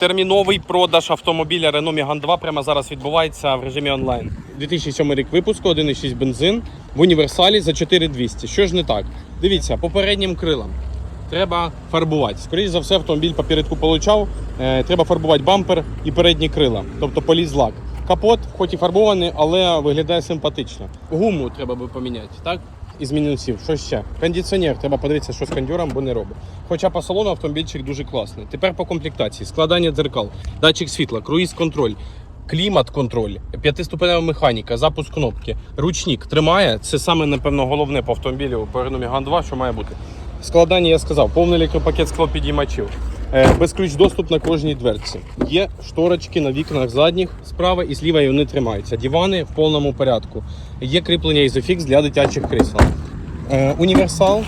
Терміновий продаж автомобіля Renault Megane 2 прямо зараз відбувається в режимі онлайн. 2007 рік випуску, 1,6 бензин в універсалі за 4200. Що ж не так? Дивіться, по переднім крилам треба фарбувати. Скоріше за все, автомобіль попередку получав. Е, треба фарбувати бампер і передні крила, тобто поліз лак. Капот, хоч і фарбований, але виглядає симпатично. Гуму треба би поміняти, так? Із мінусів, що ще? Кондиціонер, треба подивитися, що з кондюром, бо не робить. Хоча по салону автомобільчик дуже класний. Тепер по комплектації: складання дзеркал, датчик світла, круїз-контроль. Клімат-контроль, п'ятиступенева механіка, запуск кнопки, ручник тримає. Це саме, напевно, головне по автомобілю по Renault Megane 2, що має бути. Складання я сказав, повний електропакет склопідіймачів. Е, Безключ доступ на кожній дверці. Є шторочки на вікнах задніх, справа і зліва і вони тримаються. Дивани в повному порядку. Є кріплення ізофікс для дитячих крісел. Е, універсал.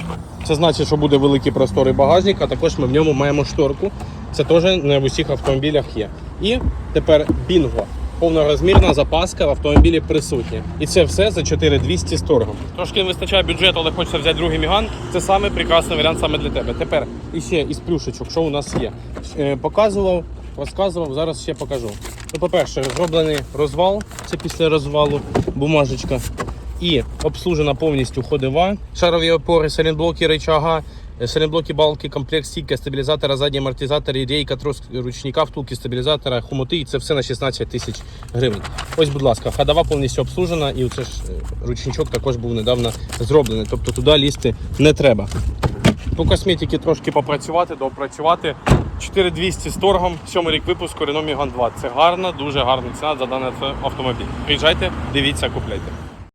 Це значить, що буде великий просторий багажник, а також ми в ньому маємо шторку. Це теж не в усіх автомобілях є. І тепер бінго. Повнорозмірна запаска в автомобілі присутня. І це все за 4200 з торгом. Трошки не вистачає бюджету, але хочеться взяти другий міган. Це саме прекрасний варіант саме для тебе. Тепер іще із плюшечок, що у нас є. Е, Показував, розказував, зараз ще покажу. Ну, по-перше, зроблений розвал, це після розвалу бумажечка. І обслужена повністю ходова, шарові опори, салінблоки, рычага, салінблоки, балки, комплект стійка, стабілізатора, задні амортизатори, рейка, трос ручника, втулки стабілізатора, хомути. І це все на 16 тисяч гривень. Ось, будь ласка, ходова повністю обслужена, і це ж е, ручничок також був недавно зроблений. Тобто туди лізти не треба. По косметиці трошки попрацювати, доопрацювати. 4200 з торгом, сьомий рік випуску Renault Megane 2. Це гарна, дуже гарна ціна за даний автомобіль. Приїжджайте, дивіться, купляйте.